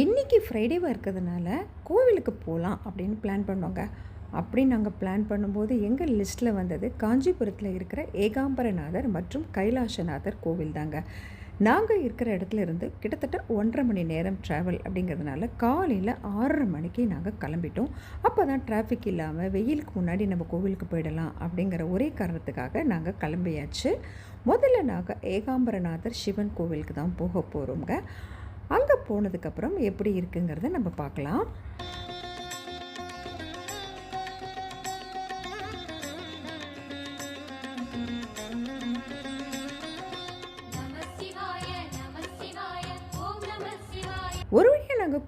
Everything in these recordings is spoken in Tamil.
இன்றைக்கி ஃப்ரைடேவாக இருக்கிறதுனால கோவிலுக்கு போகலாம் அப்படின்னு பிளான் பண்ணோங்க. அப்படி நாங்கள் பிளான் பண்ணும்போது எங்கள் லிஸ்ட்டில் வந்தது காஞ்சிபுரத்தில் இருக்கிற ஏகாம்பரநாதர் மற்றும் கைலாசநாதர் கோவில் தாங்க. நாங்கள் இருக்கிற இடத்துல இருந்து கிட்டத்தட்ட ஒன்றரை மணி நேரம் ட்ராவல் அப்படிங்கிறதுனால காலையில் ஆறரை மணிக்கு நாங்கள் கிளம்பிட்டோம். அப்போ தான் டிராஃபிக் இல்லாமல் வெயிலுக்கு முன்னாடி நம்ம கோவிலுக்கு போயிடலாம் அப்படிங்கிற ஒரே காரணத்துக்காக நாங்கள் கிளம்பியாச்சு. முதல்ல நாங்கள் ஏகாம்பரநாதர் சிவன் கோவிலுக்கு தான் போக போகிறோங்க அங்கே போனதுக்கப்புறம் எப்படி இருக்குங்கிறத நம்ம பார்க்கலாம்.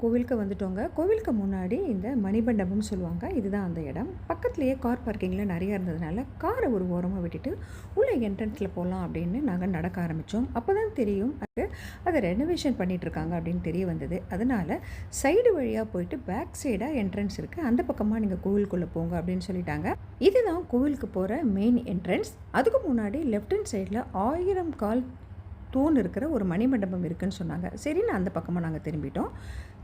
கோவிலுக்கு வந்துட்டோங்க. கோவிலுக்கு முன்னாடி இந்த மணிமண்டபம்னு சொல்லுவாங்க. இதுதான் அந்த இடம். பக்கத்துலேயே கார் பார்க்கிங்கில் நிறையா இருந்ததுனால காரை ஒரு ஓரமாக விட்டுட்டு உள்ளே என்ட்ரன்ஸில் போகலாம் அப்படின்னு நாங்கள் நடக்க ஆரம்பித்தோம் அப்போ தான் தெரியும் அது அதை ரெனோவேஷன் பண்ணிகிட்ருக்காங்க இருக்காங்க அப்படின்னு தெரிய வந்தது. அதனால் சைடு வழியாக போயிட்டு பேக் சைடாக என்ட்ரன்ஸ் இருக்குது அந்த பக்கமாக நீங்கள் கோவிலுக்குள்ளே போங்க அப்படின்னு சொல்லிட்டாங்க. இதுதான் கோவிலுக்கு போகிற மெயின் என்ட்ரன்ஸ் அதுக்கு முன்னாடி லெஃப்ட் ஹண்ட் சைடில் ஆயிரம் கால் தூண் இருக்கிற ஒரு மணிமண்டபம் இருக்குன்னு சொன்னாங்க. சரின்னு அந்த பக்கமாக நாங்கள் திரும்பிட்டோம்.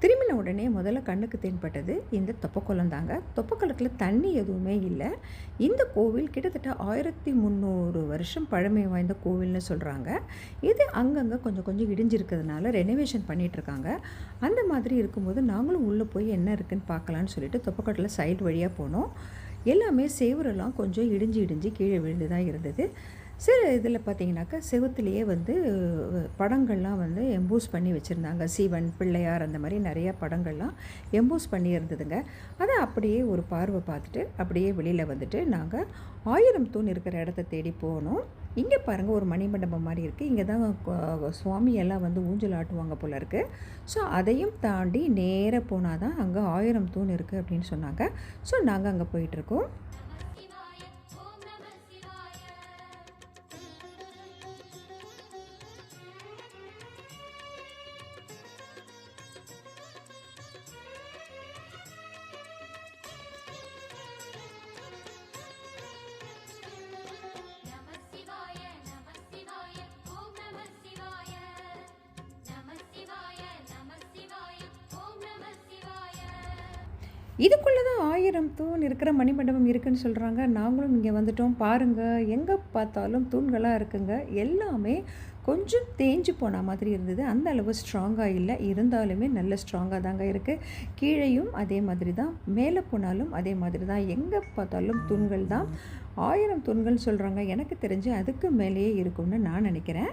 திரும்பின உடனே முதல்ல கண்ணுக்கு தென்பட்டது இந்த தொப்பக்குளம் தாங்க. தொப்பக்குளத்தில் தண்ணி எதுவுமே இல்லை. இந்த கோவில் கிட்டத்தட்ட ஆயிரத்தி முந்நூறு வருஷம் பழமை வாய்ந்த கோவில்னு சொல்கிறாங்க இது அங்கங்கே கொஞ்சம் கொஞ்சம் இடிஞ்சிருக்கிறதுனால ரெனோவேஷன் பண்ணிகிட்ருக்காங்க அந்த மாதிரி இருக்கும்போது நாங்களும் உள்ளே போய் என்ன இருக்குன்னு பார்க்கலான்னு சொல்லிட்டு தொப்பக்கட்டில் சைடு வழியாக போனோம். எல்லாமே சேவரெல்லாம் கொஞ்சம் இடிஞ்சு இடிஞ்சு கீழே விழுந்து தான் இருந்தது. சில இதில் பார்த்தீங்கன்னாக்கா செவுத்துலேயே வந்து படங்கள்லாம் வந்து எம்பூஸ் பண்ணி வச்சுருந்தாங்க. சிவன் பிள்ளையார் அந்த மாதிரி நிறைய படங்கள்லாம் எம்போஸ் பண்ணி இருந்ததுங்க அதை அப்படியே ஒரு பார்வை பார்த்துட்டு அப்படியே வெளியில் வந்துட்டு நாங்கள் ஆயிரம் தூண் இருக்கிற இடத்த தேடி போனோம். இங்கே பாருங்கள் ஒரு மணிமண்டபம் மாதிரி இருக்குது இங்கே தான் சுவாமியெல்லாம் வந்து ஊஞ்சல் ஆட்டுவாங்க போல் இருக்குது ஸோ அதையும் தாண்டி நேராக போனால் தான் அங்கே ஆயிரம் தூண் இருக்குது அப்படின்னு சொன்னாங்க. ஸோ நாங்கள் அங்கே போயிட்டுருக்கோம் இதுக்குள்ளே தான் ஆயிரம் தூண் இருக்கிற மணிமண்டபம் இருக்குதுன்னு சொல்கிறாங்க நாங்களும் இங்கே வந்துட்டோம். பாருங்கள் எங்கே பார்த்தாலும் தூண்களாக இருக்குங்க. எல்லாமே கொஞ்சம் தேஞ்சு போன மாதிரி இருந்தது. அந்த அளவு ஸ்ட்ராங்காக இல்லை. இருந்தாலுமே நல்ல ஸ்ட்ராங்காக தாங்க இருக்குது கீழேயும் அதே மாதிரி தான். மேலே போனாலும் அதே மாதிரி தான். எங்கே பார்த்தாலும் தூண்கள் தான். ஆயிரம் தூண்கள் சொல்கிறாங்க எனக்கு தெரிஞ்சு அதுக்கு மேலேயே இருக்கும்னு நான் நினைக்கிறேன்.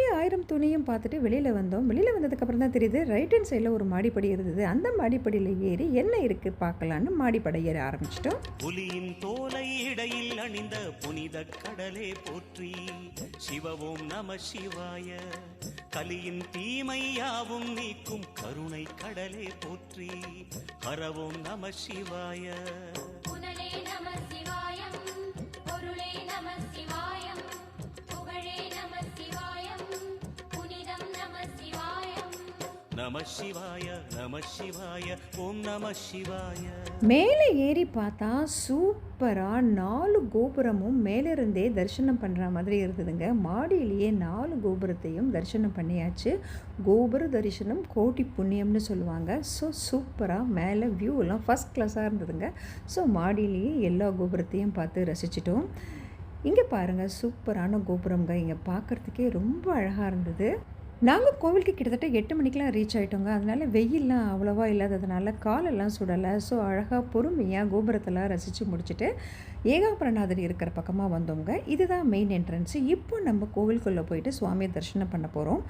ஆயிரம் துணியும் பார்த்துட்டு வெளியில் வந்தோம். வெளியில் வந்ததுக்கப்புறம் தான் தெரியுது ரைட் ஹேண்ட் சைடில் ஒரு மாடிப்படி இருந்தது. அந்த மாடிப்படியில் ஏறி என்ன இருக்குது பார்க்கலான்னு மாடிப்படை ஏற ஆரம்பிச்சிட்டோம். புலியின் தோலை இடையில் அணிந்த புனித கடலே போற்றி சிவவும் நம சிவாய கலியின் தீமை யாவும் நீக்கும் கருணை கடலே போற்றி ஹரவும் நம சிவாய. நம சிவாய நம சிவாய ஓம் நம சிவாய. மேலே ஏறி பார்த்தா சூப்பராக நாலு கோபுரமும் மேலிருந்தே தரிசனம் பண்ணுற மாதிரி இருந்ததுங்க. மாடியிலேயே நாலு கோபுரத்தையும் தரிசனம் பண்ணியாச்சு. கோபுர தரிசனம் கோட்டி புண்ணியம்னு சொல்லுவாங்க. ஸோ சூப்பராக மேலே வியூ எல்லாம் ஃபஸ்ட் கிளாஸாக இருந்ததுங்க. ஸோ மாடியிலேயே எல்லா கோபுரத்தையும் பார்த்து ரசிச்சிட்டோம். இங்கே பாருங்கள் சூப்பரான கோபுரம்ங்க. இங்கே பார்க்குறதுக்கே ரொம்ப அழகாக இருந்தது. நாங்கள் கோவிலுக்கு கிட்டத்தட்ட எட்டு மணிக்கெலாம் ரீச் ஆகிட்டோங்க அதனால் வெயில்லாம் அவ்வளோவா இல்லாததுனால காலெல்லாம் சுடலை. ஸோ அழகாக பொறுமையாக கோபுரத்தெல்லாம் ரசித்து முடிச்சுட்டு ஏகாபரநாதர் இருக்கிற பக்கமாக வந்தோங்க. இதுதான் மெயின் என்ட்ரன்ஸு இப்போ நம்ம கோவிலுக்குள்ளே போயிட்டு சுவாமியை தரிசனம் பண்ண போகிறோம்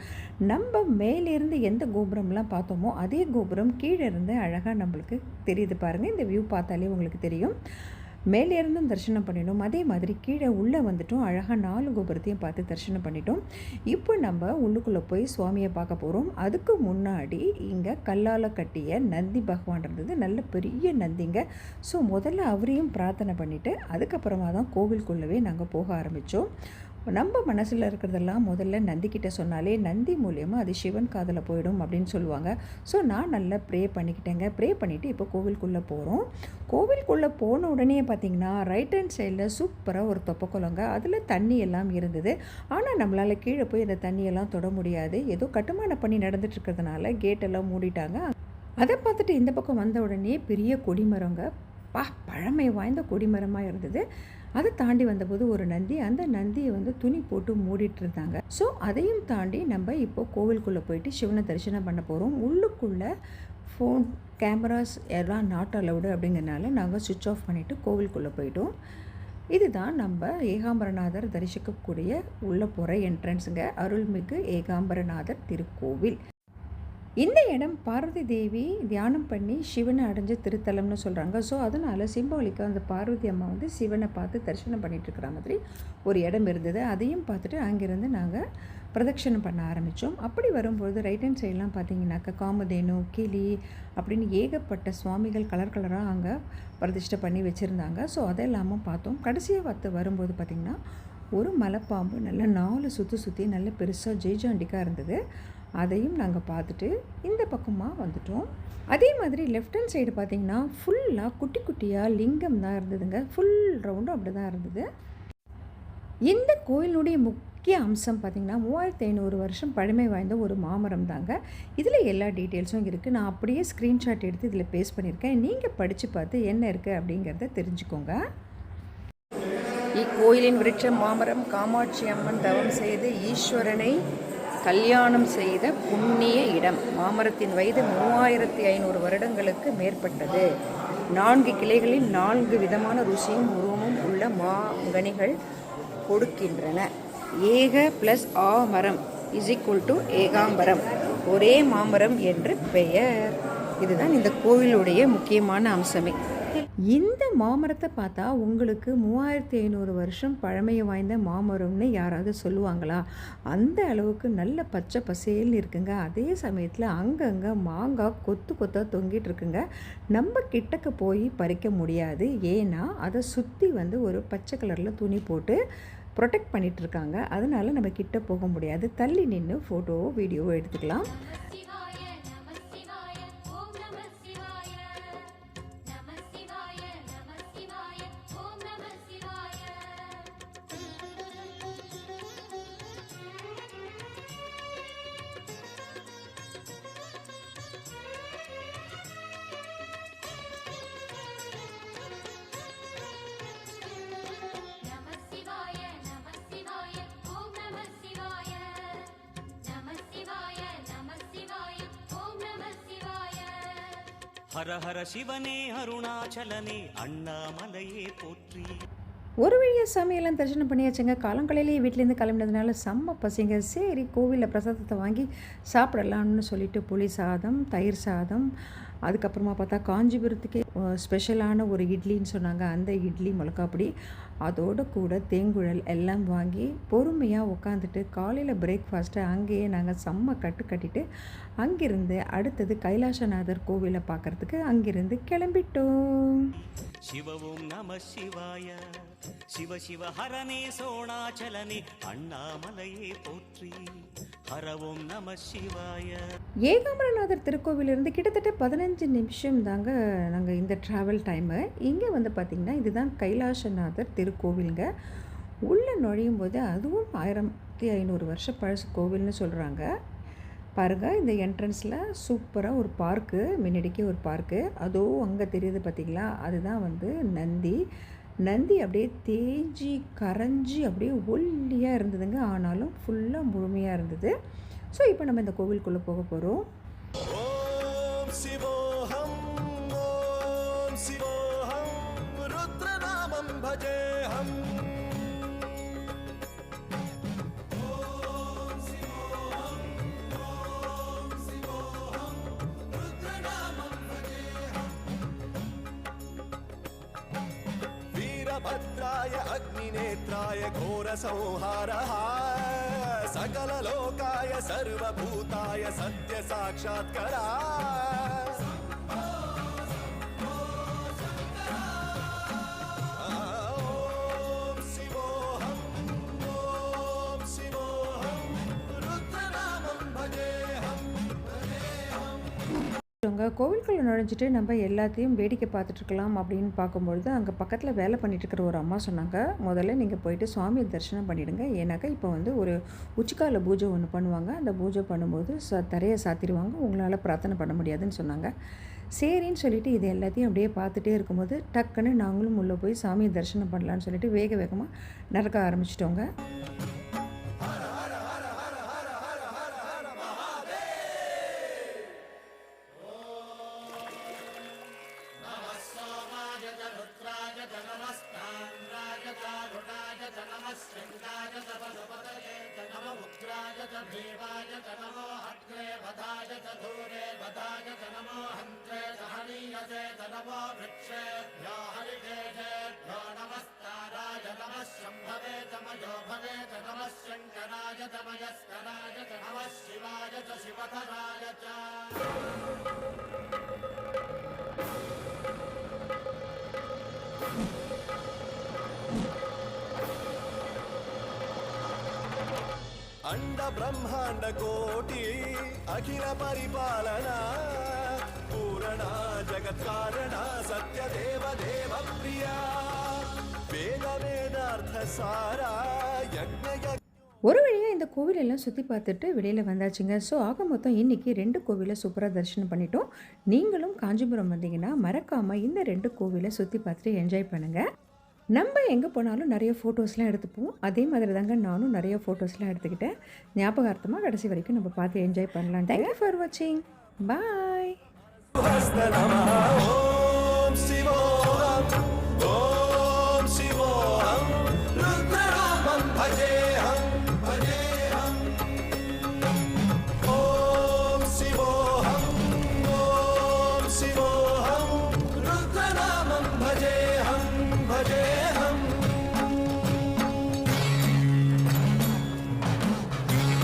நம்ம மேலேருந்து எந்த கோபுரம்லாம் பார்த்தோமோ அதே கோபுரம் கீழே இருந்து அழகாக நம்மளுக்கு தெரியுது பாருங்கள் இந்த வியூ பார்த்தாலே உங்களுக்கு தெரியும். மேலே இருந்தும் தரிசனம் பண்ணிட்டோம். அதே மாதிரி கீழே உள்ளே வந்துட்டோம். அழகாக நாலு கோபுரத்தையும் பார்த்து தரிசனம் பண்ணிட்டோம். இப்போ நம்ம உள்ளுக்குள்ளே போய் சுவாமியை பார்க்க போகிறோம் அதுக்கு முன்னாடி இங்கே கல்லால் கட்டிய நந்தி பகவான் இருந்தது. நல்ல பெரிய நந்திங்க. ஸோ முதல்ல அவரையும் பிரார்த்தனை பண்ணிவிட்டு அதுக்கப்புறமா தான் கோவிலுக்குள்ளவே நாங்கள் போக ஆரம்பித்தோம் நம்ம மனசில் இருக்கிறதெல்லாம் முதல்ல நந்திக்கிட்ட சொன்னாலே நந்தி மூலியமாக அது சிவன் காதில் போயிடும் அப்படின்னு சொல்லுவாங்க. ஸோ நான் நல்லா ப்ரே பண்ணிக்கிட்டேங்க. ப்ரே பண்ணிவிட்டு இப்போ கோவிலுக்குள்ளே போகிறோம் கோவிலுக்குள்ளே போன உடனே பார்த்தீங்கன்னா ரைட் ஹேண்ட் சைடில் சூப்பராக ஒரு தொப்பக்குளங்க அதில் தண்ணி எல்லாம் இருந்தது. ஆனால் நம்மளால் கீழே போய் அந்த தண்ணியெல்லாம் தொட முடியாது. ஏதோ கட்டுமான பண்ணி நடந்துட்டு இருக்கிறதுனால கேட்டெல்லாம் மூடிட்டாங்க. அதை பார்த்துட்டு இந்த பக்கம் வந்த உடனே பெரிய கொடிமரங்க. பா பழமை வாய்ந்த கொடிமரமாக இருந்தது. அதை தாண்டி வந்தபோது ஒரு நந்தி அந்த நந்தியை வந்து துணி போட்டு மூடிட்டு இருந்தாங்க ஸோ அதையும் தாண்டி நம்ம இப்போ கோவிலுக்குள்ளே போயிட்டு சிவனை தரிசனம் பண்ண போகிறோம் உள்ளுக்குள்ளே ஃபோன் கேமராஸ் எல்லாம் நாட் அலவுடு அப்படிங்கிறனால நாங்கள் சுவிட்ச் ஆஃப் பண்ணிவிட்டு கோவிலுக்குள்ளே போயிட்டோம். இதுதான் நம்ம ஏகாம்பரநாதர் தரிசிக்கக்கூடிய உள்ளே போகிற என்ட்ரன்ஸுங்க அருள்மிகு ஏகாம்பரநாதர் திருக்கோவில். இந்த இடம் பார்வதி தேவி தியானம் பண்ணி சிவனை அடைஞ்ச திருத்தலம்னு சொல்கிறாங்க ஸோ அதனால் சிம்பாலிக்காக அந்த பார்வதி அம்மா வந்து சிவனை பார்த்து தரிசனம் பண்ணிட்டு மாதிரி ஒரு இடம் இருந்தது. அதையும் பார்த்துட்டு அங்கேருந்து நாங்கள் பிரதட்சணம் பண்ண ஆரம்பித்தோம் அப்படி வரும்பொழுது ரைட் ஹேண்ட் சைட்லாம் பார்த்தீங்கன்னாக்கா காமதேனு கிளி அப்படின்னு ஏகப்பட்ட சுவாமிகள் கலர் கலராக அங்கே பிரதிஷ்டை பண்ணி வச்சுருந்தாங்க. ஸோ அதெல்லாமும் பார்த்தோம். கடைசியாக பார்த்து வரும்போது பார்த்திங்கன்னா ஒரு மலைப்பாம்பு நல்ல நாலு சுற்றி சுற்றி நல்ல பெருசாக ஜெய்ஜாண்டிக்காக இருந்தது. அதையும் நாங்கள் பார்த்துட்டு இந்த பக்கமாக வந்துட்டோம். அதே மாதிரி லெஃப்ட் ஹேண்ட் சைடு பார்த்தீங்கன்னா ஃபுல்லாக குட்டி குட்டியாக லிங்கம் தான் இருந்ததுங்க. ஃபுல் ரவுண்டும் அப்படி தான் இருந்தது. இந்த கோயிலுடைய முக்கிய அம்சம் பார்த்திங்கன்னா மூவாயிரத்தி ஐநூறு வருஷம் பழமை வாய்ந்த ஒரு மாமரம் தாங்க. இதில் எல்லா டீட்டெயில்ஸும் இருக்குது நான் அப்படியே ஸ்க்ரீன்ஷாட் எடுத்து இதில் பேஸ்ட் பண்ணியிருக்கேன். நீங்கள் படித்து பார்த்து என்ன இருக்குது அப்படிங்கிறத தெரிஞ்சுக்கோங்க. இக்கோயிலின் விருட்ச மாமரம் காமாட்சி அம்மன் தவம் செய்து ஈஸ்வரனை கல்யாணம் செய்த புண்ணிய இடம். மாமரத்தின் வயது மூவாயிரத்தி ஐநூறு வருடங்களுக்கு மேற்பட்டது. நான்கு கிளைகளில் நான்கு விதமான ருசியும் உருவமும் உள்ள மாங்கனிகள் கொடுக்கின்றன. ஏக ப்ளஸ் ஆ மரம் இஸ் ஈக்குவல் டு ஏகாம்பரம். ஒரே மாமரம் என்று பெயர். இதுதான் இந்த கோவிலுடைய முக்கியமான அம்சமே. இந்த மாமரத்தை பார்த்தா உங்களுக்கு மூவாயிரத்தி ஐநூறு வருஷம் பழமையை வாய்ந்த மாமரம்னு யாராவது சொல்லுவாங்களா? அந்த அளவுக்கு நல்ல பச்சை பசேல்னு இருக்குங்க. அதே சமயத்தில் அங்கங்கே மாங்காய் கொத்து கொத்தாக தொங்கிட்டு இருக்குங்க. நம்ம கிட்டக்க போய் பறிக்க முடியாது. ஏன்னா அதை சுற்றி வந்து ஒரு பச்சை கலரில் துணி போட்டு ப்ரொடெக்ட் பண்ணிகிட்ருக்காங்க இருக்காங்க. நம்ம கிட்ட போக முடியாது. தள்ளி நின்று ஃபோட்டோவோ வீடியோவோ எடுத்துக்கலாம். ஹர ஹர சிவனே அருணாச்சலனே அண்ணாமலையே போற்றி. ஒரு வழியாக சாமியெல்லாம் தரிசனம் பண்ணியாச்சுங்க. காலங்காலையிலேயே வீட்டிலேருந்து கிளம்பினதுனால செம்ம பசிங்க. சரி கோவிலில் பிரசாதத்தை வாங்கி சாப்பிடலாம்னு சொல்லிட்டு புளி சாதம் தயிர் சாதம் அதுக்கப்புறமா பார்த்தா காஞ்சிபுரத்துக்கே ஸ்பெஷலான ஒரு இட்லின்னு சொன்னாங்க. அந்த இட்லி மிளகாப்பொடி அதோட கூட தேங்குழல் எல்லாம் வாங்கி பொறுமையாக உட்காந்துட்டு காலையில் பிரேக்ஃபாஸ்ட்டை அங்கேயே நாங்கள் செம்ம கட்டு கட்டிட்டு அங்கிருந்து அடுத்தது கைலாசநாதர் கோவிலை பார்க்கறதுக்கு அங்கிருந்து கிளம்பிட்டோம். சிவவும் நம சிவாய. சிவ சிவ ஹரனே சோணாச்சலனே அண்ணாமலையே போற்றி. ஹரவும் நம சிவாய. ஏகாம்பரநாதர் திருக்கோவிலிருந்து கிட்டத்தட்ட பதினஞ்சு நிமிஷம் தாங்க நாங்கள் இந்த ட்ராவல் டைமு இங்கே வந்து பார்த்திங்கன்னா இதுதான் கைலாசநாதர் திருக்கோவிலுங்க. உள்ளே நுழையும் போது அதுவும் ஆயிரத்தி ஐநூறு வருஷம் பழசு கோவில்னு சொல்கிறாங்க பாருங்கள் இந்த என்ட்ரன்ஸில் சூப்பராக ஒரு பார்க்கு முன்னாடிக்கே ஒரு பார்க்கு அதோ அங்கே தெரியுது பார்த்திங்களா அதுதான் வந்து நந்தி. நந்தி அப்படியே தேஞ்சி கரைஞ்சி அப்படியே ஒல்லியாக இருந்ததுங்க. ஆனாலும் ஃபுல்லாக முழுமையாக இருந்தது. ஸோ இப்போ நம்ம இந்த கோவிலுக்குள்ளே போக போகிறோம் சிவோ वीरभद्राय अग्निनेत्राय घोरसंहारः सकललोकाय सर्वभूताय सत्यसाक्षात्करा இவங்க கோவில்களை நுழைஞ்சிட்டு நம்ம எல்லாத்தையும் வேடிக்கை பார்த்துட்ருக்கலாம் அப்படின்னு பார்க்கும்பொழுது அங்கே பக்கத்தில் வேலை பண்ணிட்டு இருக்கிற ஒரு அம்மா சொன்னாங்க முதல்ல நீங்கள் போயிட்டு சுவாமியை தரிசனம் பண்ணிவிடுங்க ஏன்னாக்கா இப்போ வந்து ஒரு உச்சிக்கால பூஜை ஒன்று பண்ணுவாங்க. அந்த பூஜை பண்ணும்போது ச தரையை சாத்திடுவாங்க. உங்களால் பிரார்த்தனை பண்ண முடியாதுன்னு சொன்னாங்க. சரின்னு சொல்லிட்டு இது எல்லாத்தையும் அப்படியே பார்த்துட்டே இருக்கும்போது டக்குன்னு நாங்களும் உள்ளே போய் சாமியை தரிசனம் பண்ணலான்னு சொல்லிட்டு வேக வேகமாக நடக்க ஆரம்பிச்சிட்டோங்க. अंड ब्रह्मांड అండ బ్రహ్మాండ కోటి అఖిల పరిపాలన పూరణ జగత్కారణ సత్యదేవ దేవ ప్రియా వేద వేదార్థ సారా యజ్ఞ ஒரு வழியாக இந்த கோவிலெல்லாம் சுற்றி பார்த்துட்டு வெளியில் வந்தாச்சுங்க. ஸோ ஆக மொத்தம் இன்றைக்கி ரெண்டு கோவிலை சூப்பராக தரிசனம் பண்ணிட்டோம். நீங்களும் காஞ்சிபுரம் வந்தீங்கன்னா மறக்காமல் இந்த ரெண்டு கோவிலை சுற்றி பார்த்துட்டு என்ஜாய் பண்ணுங்கள் நம்ம எங்கே போனாலும் நிறைய ஃபோட்டோஸ்லாம் எடுத்துப்போம். அதே மாதிரி தாங்க நானும் நிறைய ஃபோட்டோஸ்லாம் எடுத்துக்கிட்டேன். ஞாபகார்த்தமாக கடைசி வரைக்கும் நம்ம பார்த்து என்ஜாய் பண்ணலாம் தேங்க்யூ ஃபார் வாட்சிங் பாய்